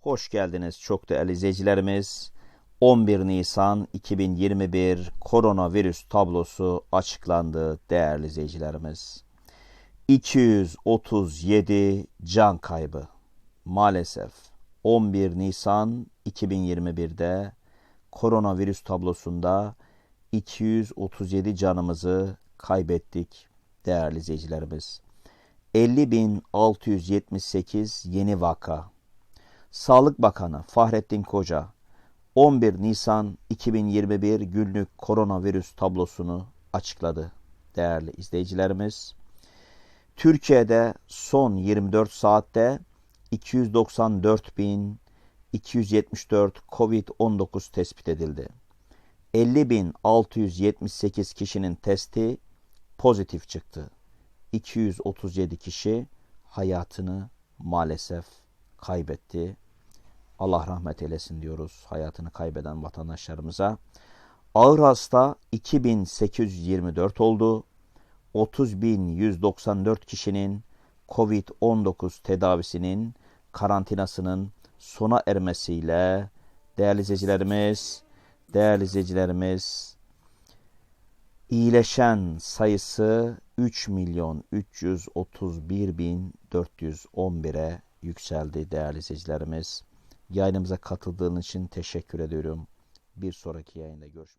Hoş geldiniz çok değerli izleyicilerimiz. 11 Nisan 2021 koronavirüs tablosu açıklandı değerli izleyicilerimiz. 237 can kaybı. Maalesef 11 Nisan 2021'de koronavirüs tablosunda 237 canımızı kaybettik değerli izleyicilerimiz. 50.678 yeni vaka. Sağlık Bakanı Fahrettin Koca 11 Nisan 2021 günlük koronavirüs tablosunu açıkladı değerli izleyicilerimiz. Türkiye'de son 24 saatte 294.274 COVID-19 tespit edildi. 50.678 kişinin testi pozitif çıktı. 237 kişi hayatını maalesef kaybetti. Allah rahmet eylesin diyoruz hayatını kaybeden vatandaşlarımıza. Ağır hasta 2824 oldu. 30.194 kişinin COVID-19 tedavisinin karantinasının sona ermesiyle değerli izleyicilerimiz, değerli izleyicilerimiz iyileşen sayısı 3 milyon 331 bin 411'e yükseldi değerli izleyicilerimiz. Yayınımıza katıldığınız için teşekkür ediyorum. Bir sonraki yayında görüşmek